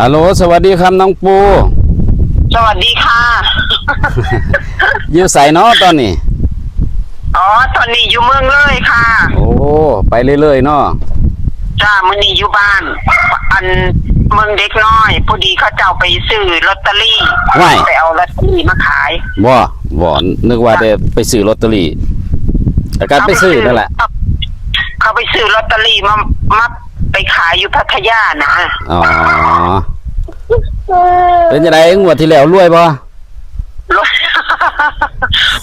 ฮัลโหลสวัสดีครับน้องปู สวัสดีค่ะ อยู่ใส่เนาะตอนนี้ อ๋อ ตอนนี้อยู่เมืองเลยค่ะ โอ้ ไปเรื่อยๆเนาะจ้ามื้อนี้อยู่บ้าน อันเมืองเด็กน้อย พอดีเขาเจ้าไปซื้อลอตเตอรี่ว่าย ไปเอาลอตเตอรี่มาขายบ่บ่นึกว่าได้ไปซื้อลอตเตอรี่แต่การไปซื้อนั่นแหละ เขาไปซื้อลอตเตอรี่มามา ไปขายอยู่พัทยานะอ๋อ เป็นยังไงงวดที่แล้วรวยบ่รวย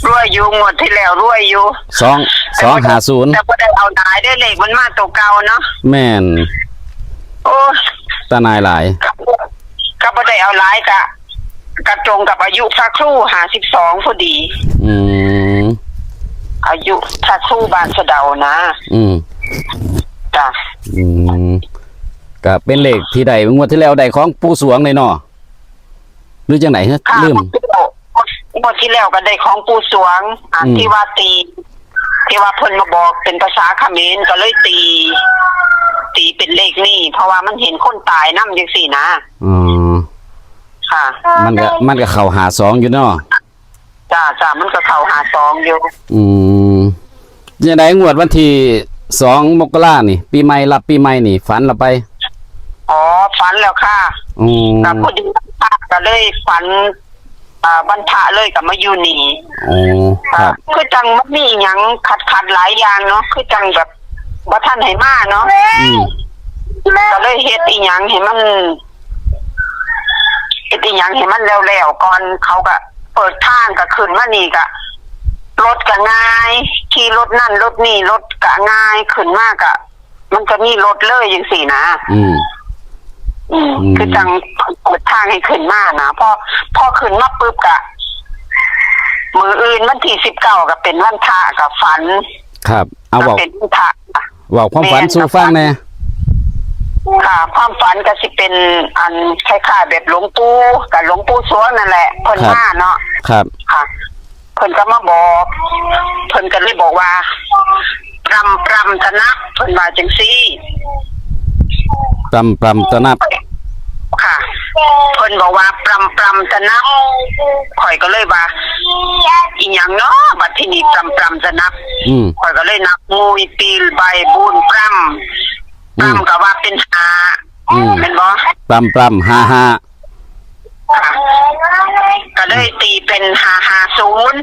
รวยอยู่งวดที่แล้วรวยอยู่สองสองหาศูนย์แต่พอได้เอาหลายได้เลขมันมาตัวเก่าเนาะแม่นโอ้ตานายหลายก็บ่ได้เอาหลายกะกระตรงกับอายุพระครูหาสิบสองพอดี อืมอายุพระครูบานสะเดานะ อืมจ้ะ อืมก็เป็นเลขที่ใดงวดที่แล้วใดของปูสวงเลยเนาะหรือจังไหนฮะค่ะลืม งวดที่แล้วก็ได้ของปู่สวงอ่าอืม ที่ว่าตี ที่ว่าเพิ่นมาบอกเป็นภาษาเขมรก็เลยตี ตีเป็นเลขนี่เพราะว่ามันเห็นคนตายนำจังซี่นะอ๋อค่ะมันก็มันก็เข้าหาสองอยู่เนาะจ้าจ้ามันก็เข้าหาสองอยู่อืมยังไงงวดวันที่ สองมกรานี่ ปีใหม่รับปีใหม่นี่ ฝันเราไปอ๋อฝันแล้วค่ะอืมก็พอดีพระก็เลยฝัน อ่าบรรพะเลยกับมาอยู่นี่โอ้ครับ คือจังมันมีอหยังขัดขัดๆหลายอย่างเนาะคือจังแบบบ่ทันให้มาเนาะอืมก็เลยเฮ็ดอีหยังให้มันเฮ็ดอีหยังให้มันแล้วๆก่อนเขาก็เปิดทางก็ขึ้นมานี่ก็ รถก็ง่าย ขี่รถนั่นรถนี่รถก็ง่ายขึ้นมากอะมันก็มีรถเลยจังสี่นะอืม อืมอืม คือจังเปิดทางให้ขึ้นมานะพอพอขึ้นมาปุ๊บกะ มืออื่นวันที่สิบเก้าก็เป็นวันพระกับฝันครับ เอาก็บอกเป็นวันพระอะบอกความฝันสู่ฟังแน่ค่ะความฝันก็สิเป็นอันคล้ายๆแบบหลวงปู่กับหลวงปู่สวงนั่นแหละเพิ่นมาเนาะครับ ค่ะ เพิ่นก็มาบอกเพิ่นก็เลยบอกว่าปรำปรำตะนับเพิ่นว่าจังซี่ปรำปรำตะนับค่ะเพิ่นบอกว่าปรำปรำจะนับข่อยก็เลยว่าอีหยังเนาะบัดที่นี่ปรำปรำจะนับอืม ข่อยก็เลยนับงูยปีลใบบุญปรำปอืมรำก็ว่าเป็นหาอืม เป็นบ่ปรำปรำห้าห้าค่ะก็เลยตีเป็นหาหา ศูนย์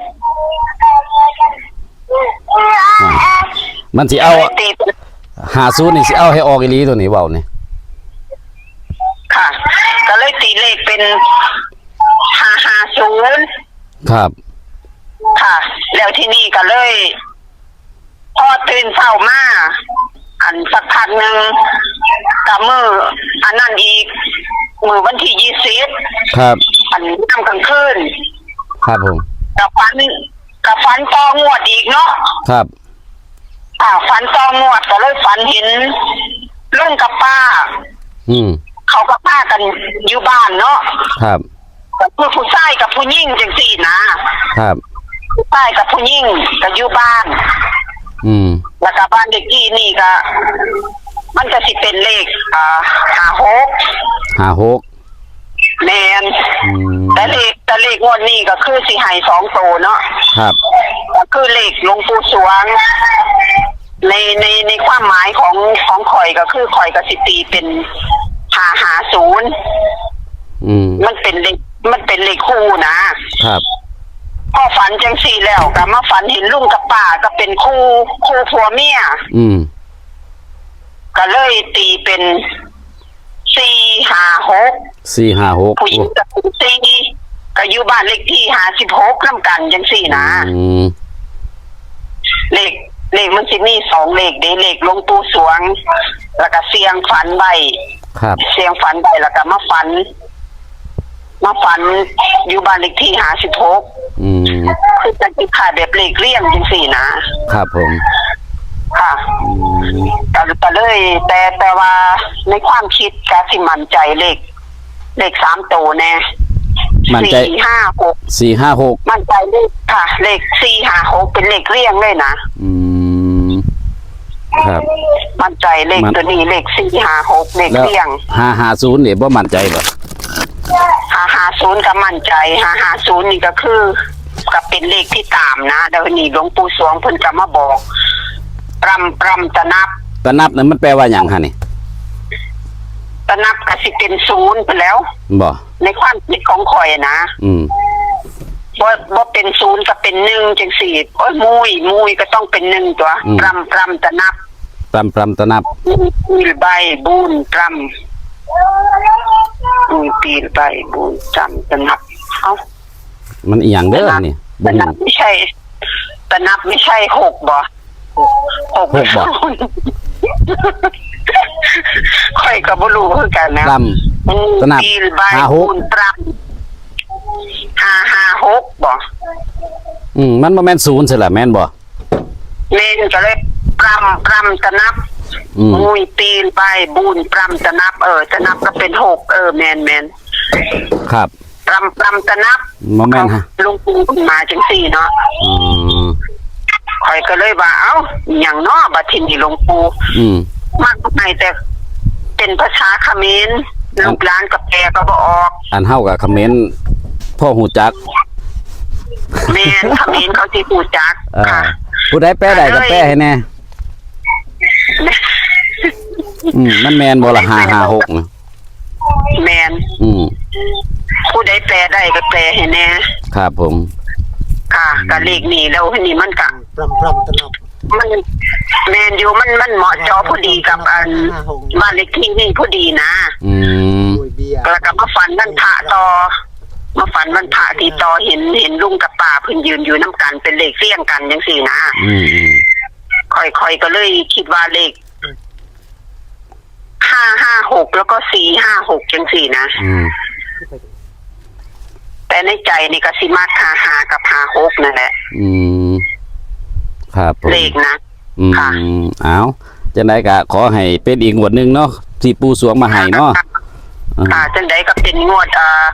มันสิเอาเลยตีเป็นหาศูนย์นี่สิเอาให้ออกอีหลีตัวนี้เว้านี่ค่ะ ก็เลยตีเลขเป็นหาหาศูนย์ครับ ค่ะ แล้วที่นี่ก็เลย พอตื่นเช้ามาอันสักพักหนึ่งกับมืออันนั้นอีก มือวันที่ยี่สิบครับ อันน้ำกลางคืนครับผม กับฟันกับฟันตองวดอีกเนาะครับอ่าฟันตองวดก็เลยฝันเห็นลุงกับป้า อืมเขากับป้ากันอยู่บ้านเนาะครับก็คือผู้ชายกับผู้หญิงจังสี่นะครับผู้ชายกับผู้หญิงก็อยู่บ้าน อืมแล้วก็บ้านเด็กที่นี่ก็มันจะสิเป็นเลขอ่าหาหกห้าหกแมนอืมแต่ เลขแต่เลขงวดนี้ก็คือสิให้สองโตเนาะครับก็คือเลขหลวงปู่สวง ในในในความหมายของของข่อยก็คือข่อยก็สิตีเป็นหาหาศูนย์อืมมันเป็นเลขมันเป็นเลขคู่นะครับ พอฝันจังสี่แล้วก็มาฝันเห็นลุงกับป้าก็เป็นคู่คู่ผัวเมียอืมก็เลยตีเป็นสี่หาหกสี่ห้าหกผู้หญิงกับผู้สี่ ก็อยู่บ้านเลขที่หาสิบหกน้ำกันจังสี่นะอืมเลขเลขมันสิมีสองเลขเด้เลขหลวงปู่สวง แล้วก็เสียงฝันใบครับ เสียงฝันใบแล้วก็มาฝัน มาฝันอยู่บ้านเลขที่หาสิบหกอืมคือจะติดขายแบบเลขเลี่ยงจังสี่นะครับผมค่ะ อืมก็ก็เลยแต่แต่ว่าในความคิดกาสิมั่นใจเลข เลขสามโตวแน่ มั่นใจสี่ห้าหกสี่ห้าหกมั่นใจเลขค่ะเลขสี่ห้าหกเป็นเลขเลี่ยงเลยนะอืมครับ มั่นใจเลขมันตัวนี้เลขสี่ห้าหกเลขแล้วเลี่ยงห้าห้าศูนย์เนี่ยบ่มั่นใจบ่ห้าห้าศูนย์ก็มั่นใจห้าห้าศูนย์นี่ก็คือก็เป็นเลขที่ตามนะเดี๋ยวนี้หลวงปู่สวงเพิ่นก็มาบอกปรำปรำตะนับตะนับนั้นมันแปลว่าหยังฮะนี่ตะนับก็สิเป็นศูนย์ไปแล้วบ่ ในความคิดของข่อยนะอืมบ่บ่เป็นศูนย์ก็เป็นหนึ่งจังสี่โอ้ยมุยมุยก็ต้องเป็นหนึ่งตัวปรำปรำตะนับปรำปรำตะนับมีใบบุญปรำมีปีนใบบุญจำตะนับเอ้ามันอีหยังเด้อนี่บ่ตะนัฮู้บไม่ใช่ตะนับไม่ใช่หกบ่หกหกบ่ค่อยก็บ่รู้คือกันนะปรำ ตะนับปีนใบห้าหกบุญปรำห้าห้าหกบ่อืมมันบ่แม่นศูนย์สิล่ะแม่นบ่ เล่นก็เลยปรำปรำตะนับอืม มุยปีนไปบุญปรำตะนับ เออตะนับก็เป็นหกเออแมนแมนครับ ปรำปรำตะนับบ่แม่นฮะ ลุงปูมาจังสี่เนาะ อืมคอยก็เลยว่าเอ้าอย่างเนาะบัดทินนี่หลวงปูอืมมากไปแต่เป็นภาษาเขมร ลูกหลานกับแปลก็บ่ออกอันเฮากับคอมเมนต์พ่อหูจักแมนเขมรเขาสิฮู้จักเอ่อค่ะผู้ใดแปลได้ก็แปลให้แน่อืมมันแม่นบ่ล่ะ556นะแมนอืมผู้ใดแปลได้ก็แปลให้แน่ครับผม ค่ะก็เลขนี้แล้วนี่มันก็ปรำปรำตะนับมัน แมนอยู่มันมันเหมาะเจอพอดีกับอันบ้านเล็กที่นี่พอดีนะอืมด้วยเบียร์แล้วก็มาฝันมันพระต่อมาฝันมันพระที่ต่อเห็นเห็นลุงกับป้าเพิ่นยืนอยู่น้ำกันเป็นเลขเสี่ยงกันจังสี่นะอืมอืมค่อยๆก็เลยคิดว่าเลขห้าห้าหกแล้วก็สี่ห้าหกจังสี่นะอืมแต่ในใจนี่ก็สิมากหาหากับหาหกนั่นแหละอืมครับผมเลขนะ อืมค่ะเอาจังไดก็ขอให้เป็นอีกงวดหนึงเนาะที่ปูสวงมาให้เนาะอ่าค่ะจังใดก็เป็นงวดเอ่อ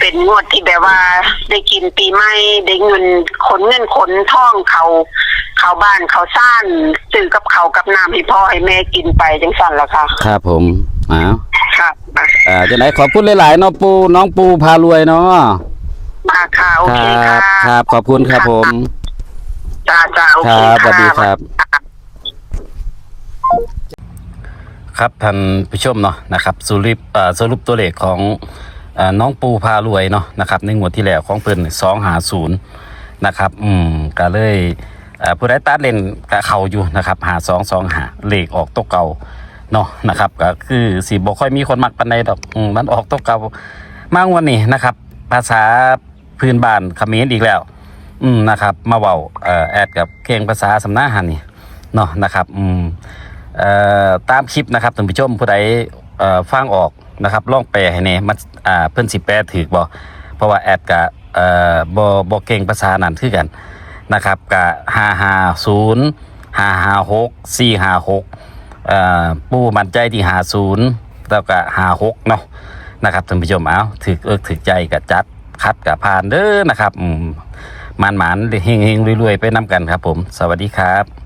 เป็นงวดที่แบบว่า ได้กินปีใหม่ได้เงินขนเงินขนทองเขา เขาบ้านเขาซ่านซื้อกับเขาวกับน้ำให้พ่อให้แม่กินไปจังสั่นละค่ะ ครับผมเอาค่ะอ่าจังไดขอบคุณหลายๆเนาะปูน้องปูพารวยเนาะมาค่ะโอคเครัค่ะบครับขอบคุณครับผม จ้าจ้าโอเคครับสวัค่ะสดีครับ ครับท่านผู้ชมเนาะนะครับสรุปสรุปตัวเลขของอน้องปูพารวยเนาะนะครับในงวดที่แล้วของเพิ่นสองหาศูนย์นะครับอืมก็เลยเอ่อผู้ใดตัดเล่นกับเขาอยู่นะครับหาสองสองหาเลขออกตัวเก่าเนาะนะครับก็คือสีบ่ค่อยมีคนมักปันใดดอกอืมมันออกตัวเก่ามางวันนี้นะครับ ภาษาพื้นบ้านเขมรอีกแล้ว อืมนะครับ มาเว้าเอ่อแอดกับเก่งภาษาสำนักหันนี่เนาะนะครับอืม ตามคลิปนะครับท่านผู้ชมผู้ใดฟังออกนะครับลองแปลให้แหน่มันอ่าเพิ่อนสิแปลถูกบ่เพราะว่าแอดกะเอ่อบ่บ่เก่งภาษานั้นคือกันนะครับกะ550 556 456เอ่อปู่มั่นใจที่50แล้วก็56เนาะนะครับท่านผู้ชมเอาถึกเอิกถึกใจก็จัดคัดกับผ่านเด้อนะครับอืมมันๆเฮงรวยๆ ไปนํกันครับผม สวัสดีครับ